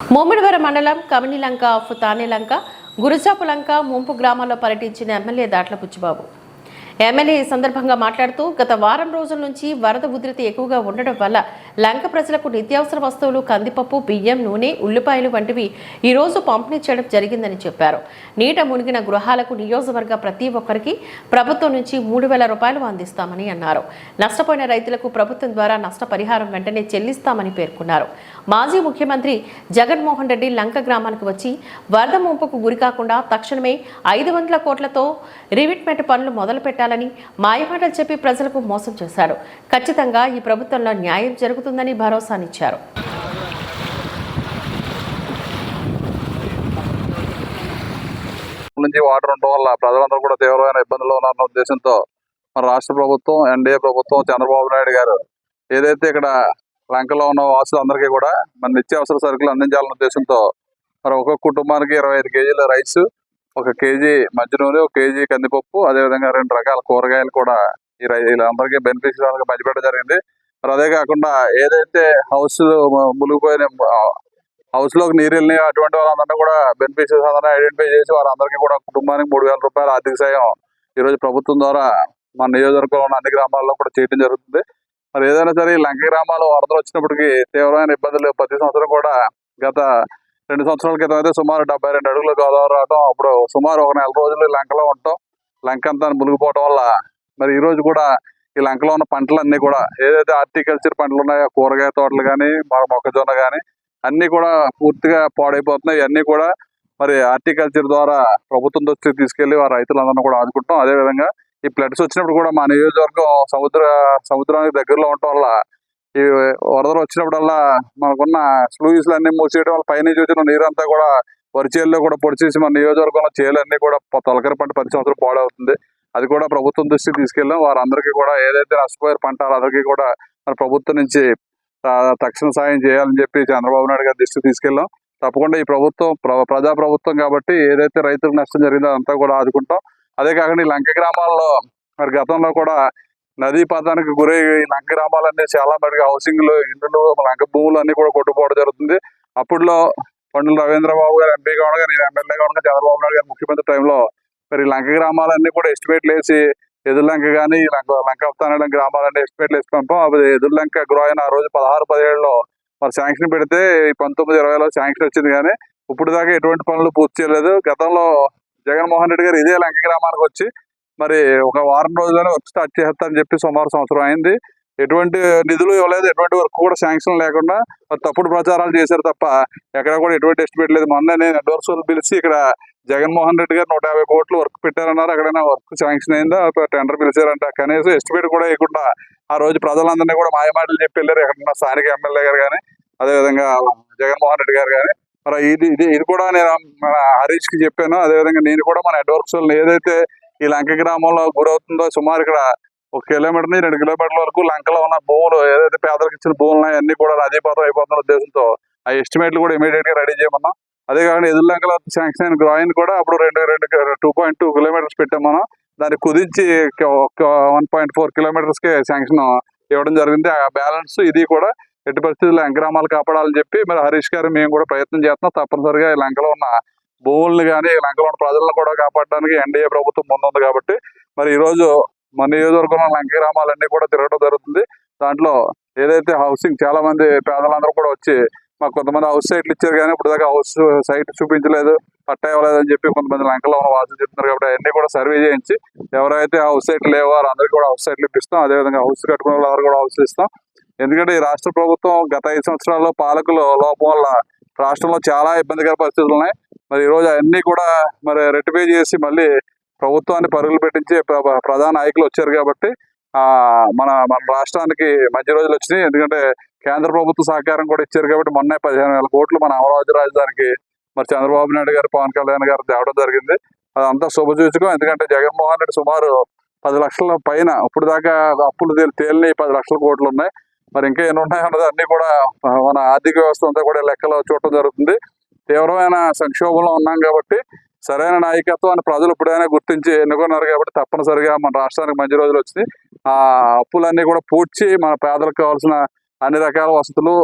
మోమిడివరం మండలం కమినిలంక ఆఫ్ తానేలంక గురుజాపులంక ముంపు గ్రామాల్లో పర్యటించిన ఎమ్మెల్యే దాట్ల బుచ్చిబాబు ఎమ్మెల్యే ఈ సందర్భంగా మాట్లాడుతూ గత వారం రోజుల నుంచి వరద ఉధృతి ఎక్కువగా ఉండడం వల్ల లంక ప్రజలకు నిత్యావసర వస్తువులు కందిపప్పు బియ్యం నూనె ఉల్లిపాయలు వంటివి ఈరోజు పంపిణీ చేయడం జరిగిందని చెప్పారు. నీట మునిగిన గృహాలకు నియోజకవర్గ ప్రతి ఒక్కరికి ప్రభుత్వం నుంచి మూడు వేల రూపాయలు అందిస్తామని అన్నారు. నష్టపోయిన రైతులకు ప్రభుత్వం ద్వారా నష్టపరిహారం వెంటనే చెల్లిస్తామని పేర్కొన్నారు. మాజీ ముఖ్యమంత్రి జగన్మోహన్ రెడ్డి లంక గ్రామానికి వచ్చి వరద ముంపుకు గురికాకుండా తక్షణమే ఐదు వందల కోట్లతో రివిట్మెంట్ పనులు మొదలుపెట్టారు చేయాలని మాయమాటలు చెప్పి ప్రజలకు మోసం చేశారు. ఖచ్చితంగా ఈ ప్రభుత్వంలో న్యాయం జరుగుతుందని భరోసానిచ్చారు. నుంచి వాటర్ ఉండడం వల్ల ప్రజలందరూ కూడా తీవ్రమైన ఇబ్బందులు ఉన్నారన్న ఉద్దేశంతో మన రాష్ట్ర ప్రభుత్వం ఎన్డీఏ ప్రభుత్వం చంద్రబాబు నాయుడు గారు ఏదైతే ఇక్కడ లంకలో ఉన్న వాసులందరికీ కూడా మన నిత్యావసర సరుకులు అందించాలన్న ఉద్దేశంతో మరి ఒక్కొక్క కుటుంబానికి ఇరవై ఐదు కేజీల రైస్ ఒక కేజీ మధ్య నూనె ఒక కేజీ కందిపప్పు అదేవిధంగా రెండు రకాల కూరగాయలు కూడా ఈ వీళ్ళందరికీ బెనిఫిట్స్ పంచిపెట్టడం జరిగింది. మరి అదే కాకుండా ఏదైతే హౌస్ మునిగిపోయిన హౌస్లోకి నీరు వెళ్ళినాయి అటువంటి వాళ్ళందరినీ కూడా బెనిఫిషియల్స్ అందరినీ ఐడెంటిఫై చేసి వారందరికీ కూడా కుటుంబానికి మూడు వేల రూపాయల ఆర్థిక సాయం ఈ రోజు ప్రభుత్వం ద్వారా మన నియోజకవర్గంలో ఉన్న అన్ని గ్రామాల్లో కూడా చేయడం జరుగుతుంది. మరి ఏదైనా సరే ఈ లంక గ్రామాలు వరదలు వచ్చినప్పటికీ తీవ్రమైన ఇబ్బందులు ప్రతి సంవత్సరం కూడా గత రెండు సంవత్సరాల క్రితం అయితే సుమారు డెబ్బై రెండు అడుగులు గోదావరి రావడం అప్పుడు సుమారు ఒక నెల రోజులు లంకలో ఉండటం లంక అంతా మునిగిపోవడం వల్ల మరి ఈ రోజు కూడా ఈ లంకలో ఉన్న పంటలన్నీ కూడా ఏదైతే హార్టికల్చర్ పంటలు ఉన్నాయో కూరగాయ తోటలు కానీ మొక్కజొన్న కానీ అన్ని కూడా పూర్తిగా పాడైపోతున్నాయి. ఇవన్నీ కూడా మరి హార్టికల్చర్ ద్వారా ప్రభుత్వం దృష్టికి తీసుకెళ్ళి వారి రైతులందరినీ కూడా ఆదుకుంటాం. అదే విధంగా ఈ ఫ్లడ్స్ వచ్చినప్పుడు కూడా మా నియోజకవర్గం సముద్ర సముద్రానికి దగ్గరలో ఉండటం వల్ల ఈ వరదలు వచ్చినప్పుడల్లా మనకున్న స్లూయిస్లు అన్ని మూసేయడం వల్ల పైనుంచి వచ్చిన నీరంతా కూడా వరి చేల్లో కూడా పొడిచేసి మన నియోజకవర్గంలో చేలన్నీ కూడా తొలకరి పంట పది సంవత్సరాలు పాడవుతుంది. అది కూడా ప్రభుత్వం దృష్టికి తీసుకెళ్ళాం. వారందరికీ కూడా ఏదైతే నష్టపోయారు పంట వాళ్ళందరికీ కూడా మన ప్రభుత్వం నుంచి తక్షణ సాయం చేయాలని చెప్పి చంద్రబాబు నాయుడు గారి దృష్టికి తీసుకెళ్ళాం. తప్పకుండా ఈ ప్రభుత్వం ప్ర- ప్రజా ప్రభుత్వం కాబట్టి ఏదైతే రైతులకు నష్టం జరిగిందో అంతా కూడా ఆదుకుంటాం. అదే కాకుండా ఈ లంక గ్రామాల్లో మరి గతంలో కూడా నదీ పతానికి గురై ఈ లంక గ్రామాలన్నీ చాలా మటుకు హౌసింగ్లు ఇల్లులు లంక భూములు అన్ని కూడా కొట్టుకోవడం జరుగుతుంది. అప్పట్లో పండుల రవీంద్రబాబు గారు ఎంపీగా ఉండగా నేను ఎమ్మెల్యేగా ఉండగా చంద్రబాబు నాయుడు గారు ముఖ్యమంత్రి టైంలో మరి లంక గ్రామాలన్నీ కూడా ఎస్టిమేట్లు వేసి ఎదుర్లంక కానీ లంక లంక గ్రామాలన్నీ ఎస్టిమేట్లు వేసి పంపాం అవి ఎదుర్లంక గ్రోయిన్ ఆ రోజు పదహారు పదిహేడులో మరి శాంక్షన్ పెడితే పంతొమ్మిది ఇరవైలో శాంక్షన్ వచ్చింది కానీ ఇప్పుడు దాకా ఎటువంటి పనులు పూర్తి చేయలేదు. గతంలో జగన్మోహన్ రెడ్డి గారు ఇదే లంక గ్రామానికి వచ్చి మరి ఒక వారం రోజుల్లోనే వర్క్ స్టార్ట్ చేస్తారని చెప్పి సుమారు సంవత్సరం అయింది. ఎటువంటి నిధులు ఇవ్వలేదు. ఎటువంటి వర్క్ కూడా శాంక్షన్ లేకుండా తప్పుడు ప్రచారాలు చేశారు తప్ప ఎక్కడ కూడా ఎటువంటి ఎస్టిమేట్ లేదు మొన్న నేను అడ్వాన్స్ పిలిచి ఇక్కడ జగన్మోహన్ రెడ్డి గారు నూట యాభై కోట్లు వర్క్ పెట్టారన్నారు. అక్కడైనా వర్క్ శాంక్షన్ అయిందా? టెండర్ పిలిచారంట. కనీసం ఎస్టిమేట్ కూడా వేయకుండా ఆ రోజు ప్రజలందరినీ కూడా మాయమాటలు చెప్పి వెళ్ళారు. ఎక్కడన్నా స్థానిక ఎమ్మెల్యే గారు కానీ అదేవిధంగా జగన్మోహన్ రెడ్డి గారు కానీ మరి ఇది ఇది ఇది కూడా నేను మన హరీష్కి చెప్పాను. అదేవిధంగా నేను కూడా మన అడ్వర్క్స్ ఏదైతే ఈ లంక గ్రామంలో గురవుతుందో సుమారు ఇక్కడ ఒక కిలోమీటర్ నుంచి రెండు కిలోమీటర్ల వరకు లంకలో ఉన్న భూములు ఏదైతే పేదలకు ఇచ్చిన భూములు ఉన్నాయో అన్ని కూడా నదీపాతం అయిపోతున్న ఉద్దేశంతో ఆ ఎస్టిమేట్లు కూడా ఇమీడియట్గా రెడీ చేయమన్నాం. అదే కాకుండా ఎదురు లంకలో శాంక్షన్ అయిన గ్రాయిన్ కూడా అప్పుడు రెండు రెండు టూ పాయింట్ టూ కిలోమీటర్స్ పెట్టాం మనం. దాన్ని కుదించి ఒక వన్ పాయింట్ ఫోర్ కిలోమీటర్స్కి శాంక్షన్ ఇవ్వడం జరిగింది. ఆ బ్యాలెన్స్ ఇది కూడా ఎట్టి పరిస్థితుల్లో గ్రామాలు కాపాడాలని చెప్పి మరి హరీష్ గారు మేము కూడా ప్రయత్నం చేస్తున్నాం. తప్పనిసరిగా ఈ లంకలో ఉన్న భూములను కానీ లంకలో ఉన్న ప్రజలను కూడా కాపాడడానికి ఎన్డీఏ ప్రభుత్వం ముందుంది కాబట్టి మరి ఈ రోజు మన నియోజకవర్గంలో లంక గ్రామాలన్నీ కూడా తిరగడం జరుగుతుంది. దాంట్లో ఏదైతే హౌసింగ్ చాలా మంది పేదలందరూ కూడా వచ్చి మాకు కొంతమంది హౌస్ సైట్లు ఇచ్చారు కానీ ఇప్పుడు దాకా హౌస్ సైట్ చూపించలేదు పట్టా ఇవ్వలేదు అని చెప్పి కొంతమంది లంకలో ఉన్న వాసులు చెప్తున్నారు కాబట్టి అవన్నీ కూడా సర్వే చేయించి ఎవరైతే హౌస్ సైట్లు లేవో వారందరికీ కూడా హౌస్ సైట్లు ఇప్పిస్తాం. అదేవిధంగా హౌస్ కట్టుకున్న వాళ్ళందరూ కూడా హౌస్ ఇస్తాం. ఎందుకంటే ఈ రాష్ట్ర ప్రభుత్వం గత ఐదు సంవత్సరాల్లో పాలకులు లోపం వల్ల రాష్ట్రంలో చాలా ఇబ్బందికర పరిస్థితులు ఉన్నాయి. మరి ఈ రోజు అవన్నీ కూడా మరి రెట్టిఫై చేసి మళ్ళీ ప్రభుత్వాన్ని పరుగులు పెట్టించి ప్ర- ప్రధాన నాయకులు వచ్చారు కాబట్టి ఆ మన మన రాష్ట్రానికి మంచి రోజులు వచ్చినాయి. ఎందుకంటే కేంద్ర ప్రభుత్వ సహకారం కూడా ఇచ్చారు కాబట్టి మొన్న పదిహేను వేల కోట్లు మన అమరావతి రాజధానికి మరి చంద్రబాబు నాయుడు గారు పవన్ కళ్యాణ్ గారు తేవడం జరిగింది. అదంతా శుభసూచకం ఎందుకంటే జగన్మోహన్ రెడ్డి సుమారు పది లక్షల పైన ఇప్పుడు దాకా అప్పులు తేలి తేలినాయి పది లక్షల కోట్లు ఉన్నాయి. మరి ఇంకా ఎన్ని ఉన్నాయి అన్నది అన్ని కూడా మన ఆర్థిక వ్యవస్థ అంతా కూడా లెక్కలో చూడటం జరుగుతుంది. తీవ్రమైన సంక్షోభంలో ఉన్నాం కాబట్టి సరైన నాయకత్వాన్ని ప్రజలు ఇప్పుడైనా గుర్తించి ఎన్నుకున్నారు కాబట్టి తప్పనిసరిగా మన రాష్ట్రానికి మంచి రోజులు వచ్చి ఆ అప్పులన్నీ కూడా పూడ్చి మన పేదలకు కావాల్సిన అన్ని రకాల వసతులు